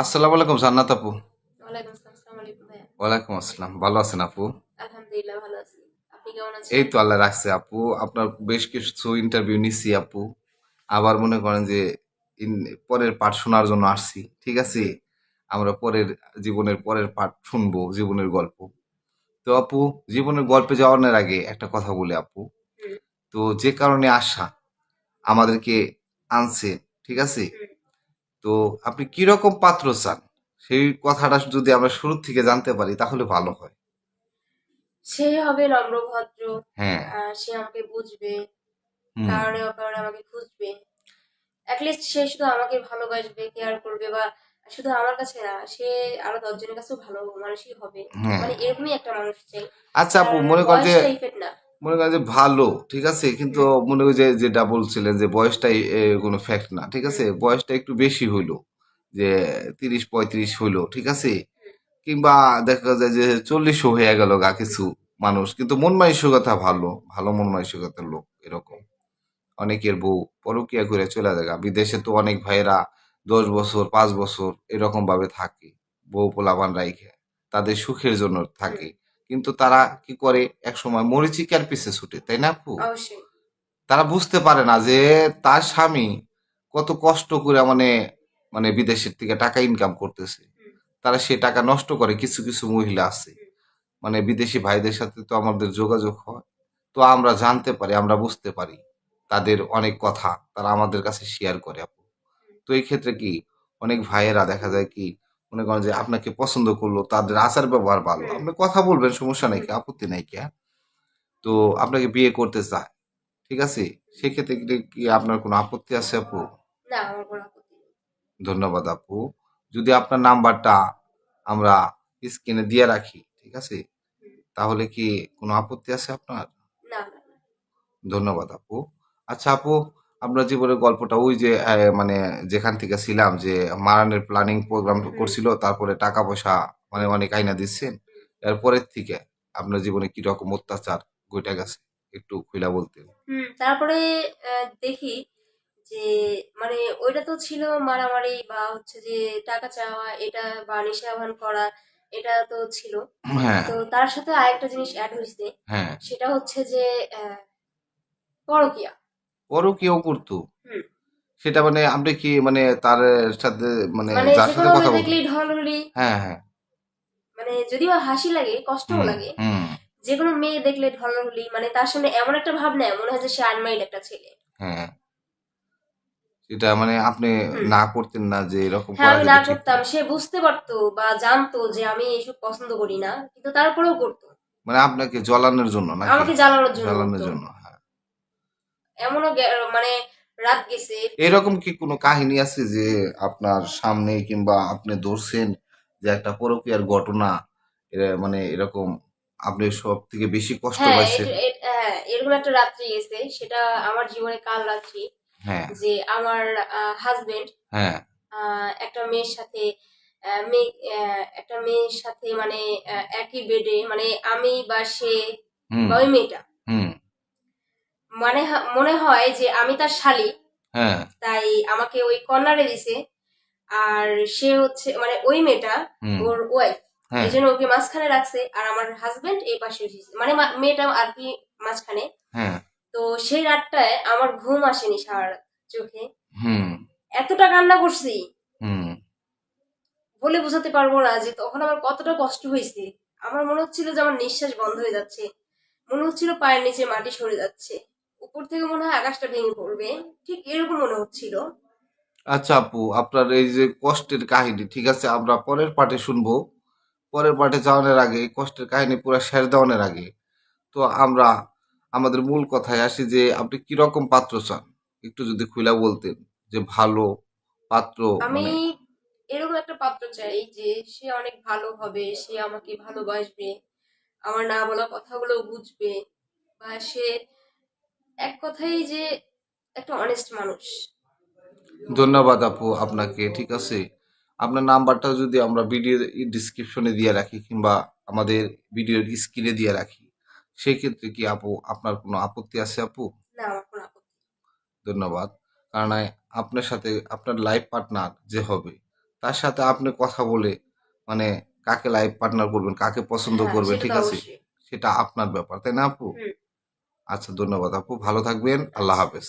আসসালামু আলাইকুম জান্নাত আপু। ওয়ালাইকুম আসসালাম ভালো আছেন আপু? আলহামদুলিল্লাহ ভালো আছি। এই তো আল্লাহ রাখছে আপু আপনার বেশ কিছু ইন্টারভিউ নিছি আপু। আবার মনে করেন যে পরের পাঠ শোনার জন্য আসছি ঠিক আছে? আমরা পরের জীবনের পরের পাঠ শুনব জীবনের গল্প। তো আপু জীবনের গল্পে যাওয়ার আগে একটা কথা বলি আপু। তো যে কারণে আসা আমাদেরকে আনছে ঠিক আছে। তো আপনি কীরকম পাত্র চান? সেই কথাটা যদি আমরা শুরু থেকে জানতে পারি তাহলে ভালো হয়। সে হবে নম্র ভদ্র হ্যাঁ। আহ, সে আমাকে বুঝবে। হুম। কারণে অকারণে আমাকে খুঁজবে। অ্যাটলিস্ট সে শুধু আমাকে ভালোবাসবে কেয়ার করবে বা শুধু আমার কাছে না সে আরও দশজনের কাছেও ভালো মানুষই হবে। হ্যাঁ। মানে এরকমই একটা মানুষ চাই। আচ্ছা আপু মনে করেন যে বয়সটা ইফেক্ট না। মনে করেন যে ভালো, ঠিক আছে? কিন্তু মনে করি যে যেটা বলছিলেন যে বয়সটাই কোনো ফ্যাক্ট না, ঠিক আছে? বয়সটা একটু বেশি হইল, যে তিরিশ, পঁয়ত্রিশ হইল, ঠিক আছে? কিংবা দেখা যায় যে চল্লিশও হয়ে গেল গা কিছু মানুষ, কিন্তু মন মানসিকতা ভালো ভালো মন মানসিকতার লোক এরকম। অনেকের বউ পরকিয়া করে চলে যায়। বিদেশে তো অনেক ভাইয়েরা দশ বছর, পাঁচ বছর এরকম ভাবে থাকে, বউ পোলাপান রাইখে তাদের সুখের জন্য থাকে। কিন্তু তারা কি করে? এক সময় মরিচিকার পিছে ছুটে তাই না আপু? তারা বুঝতে পারে না যে তার স্বামী কত কষ্ট করে মানে মানে বিদেশের থেকে টাকা ইনকাম করতেছে। তারা সে টাকা নষ্ট করে কিছু কিছু মহিলা আছে। মানে বিদেশি ভাইদের সাথে তো আমাদের যোগাযোগ হয়। তো আমরা জানতে পারি আমরা বুঝতে পারি তাদের অনেক কথা তারা আমাদের কাছে শেয়ার করে আপু। তো এই ক্ষেত্রে কি অনেক ভাইয়েরা দেখা যায় কি মনে করেন যে আপনাকে পছন্দ করল তাদের আচার ব্যবহার ভালো। আপনি কথা বলবেন সমস্যা নাই কি আপত্তি নাই কি হ্যাঁ? তো আপনাকে বিয়ে করতে চায় ঠিক আছে? সেক্ষেত্রে কি কি আপনার কোনো আপত্তি আছে আপু? না আমার কোনো আপত্তি ধন্যবাদ আপু। যদি আপনার নাম্বারটা আমরা স্ক্রিনে দিয়ে রাখি ঠিক আছে? তাহলে কি কোনো আপত্তি আছে আপনার? ধন্যবাদ আপু। আচ্ছা আপু আপনার জীবনের গল্পটা ওই যে মানে যেখান থেকে ছিলাম যে মারানের প্ল্যানিং প্রোগ্রাম করছিল তারপরে টাকা পয়সা মানে অনেক আইনা দিচ্ছেন। এরপরের থেকে আপনার জীবনে কি রকম অত্যাচার ঘটে গেছে? একটু খুলা বলতে হুম তারপরে দেখি যে মানে ওইটা তো ছিল মারামারি বা হচ্ছে যে টাকা চাওয়া এটা বা নিশাভান করা এটা তো ছিল। হ্যাঁ। তো তার সাথে আরেকটা জিনিস অ্যাড হয়েছে হ্যাঁ। সেটা হচ্ছে যে পরকিয়া। ওরও কেউ করতো? সেটা মানে আপনি কি মানে তার সাথে মানে মানে যার সাথে কথা দেখলেই ঢলঢলি হ্যাঁ হ্যাঁ। মানে যদিও হাসি লাগে কষ্টও লাগে যে কোনো মেয়ে দেখলে মানে তার সামনে এমন একটা ভাব নেয় মনে হয় যে সে আনমাইন্ড একটা ছেলে। হ্যাঁ। সেটা মানে আপনি না করতেন না যে এরকম হ্যাঁ আমি না করতাম সে বুঝতে পারতো বা জানতো যে আমি এসব পছন্দ করি না কিন্তু তারপরেও করতো। মানে আপনাকে জ্বলানোর জন্য নাকি? আমাকে জ্বালানোর জন্য জ্বালানোর জন্য হ্যাঁ। এমনও মানে রাত গেছে। এরকম কি কোনো কাহিনী আছে যে আপনার সামনে কিংবা আপনি ধরছেন যে একটা পরকীয়ার ঘটনা মানে এরকম আপনি সব থেকে বেশি কষ্ট হ্যাঁ পাইছেন? হ্যাঁ এরকম একটা রাত্রি গেছে সেটা আমার জীবনে কাল রাত্রি হ্যাঁ। যে আমার হাজবেন্ড হ্যাঁ। একটা মেয়ের সাথে মেয়ে একটা মেয়ের সাথে মানে একই বেডে মানে আমি বা সে বা ওই মেয়েটা। মানে মনে হয় যে আমি তার শালি। হ্যাঁ। তাই আমাকে ওই কর্নারে দিছে। আর সে হচ্ছে মানে ওই মেয়েটা ওর ওয়াইফ হ্যাঁ। এই জন্য ওকে মাঝখানে রাখছে। আর আমার হাজবেন্ড এই পাশে এসেছে। মানে মেয়েটা আর কি মাঝখানে। হ্যাঁ। তো সেই রাতটায় আমার ঘুম আসেনি সারা চোখে। এতটা কান্না করছি। বলে বোঝাতে পারব না যে তখন আমার কতটা কষ্ট হয়েছে। আমার মনে হচ্ছিল যে আমার নিঃশ্বাস বন্ধ হয়ে যাচ্ছে। মনে হচ্ছিল পায়ের নিচে মাটি সরে যাচ্ছে। উপর থেকে মনে হয় আকাশটা ভেঙে পড়বে। ঠিক এরকম মনে হচ্ছিল। আচ্ছা আপু আপনার এই যে কষ্টের কাহিনী ঠিক আছে আমরা পরের পার্টে শুনব। পরের পার্টে যাওয়ানোর আগে কষ্টের কাহিনী পুরো শেষ দেওয়ানোর আগে তো আমরা আমাদের মূল কথায় আসি যে আপনি কীরকম পাত্র চান? একটু যদি খুলা বলতেন যে ভালো পাত্র আমি মানে এরকম একটা পাত্র চাই যে সে অনেক ভালো হবে সে আমাকে ভালোবাসবে আমার না বলা কথাগুলো বুঝবে বা সে এক কথাই যে একটা অনেস্ট মানুষ। ধন্যবাদ আপু আপনাকে ঠিক আছে? আপনার নাম্বারটা যদি আমরা ভিডিও ডিসক্রিপশনে দিয়ে রাখি কিংবা আমাদের ভিডিওর স্ক্রিনে দিয়ে রাখি সেই ক্ষেত্রে কি আপু আপনার কোনো আপত্তি আছে আপু? না আমার কোনো আপত্তি ধন্যবাদ। কারণ আপনার সাথে আপনার লাইফ পার্টনার যে হবে তার সাথে আপনি কথা বলে মানে কাকে লাইফ পার্টনার করবেন কাকে পছন্দ হ্যাঁ, করবেন ঠিক আছে? সেটা আপনার ব্যাপার তাই না আপু। আচ্ছা ধন্যবাদ আপু। ভালো থাকবেন। আল্লাহ হাফেজ।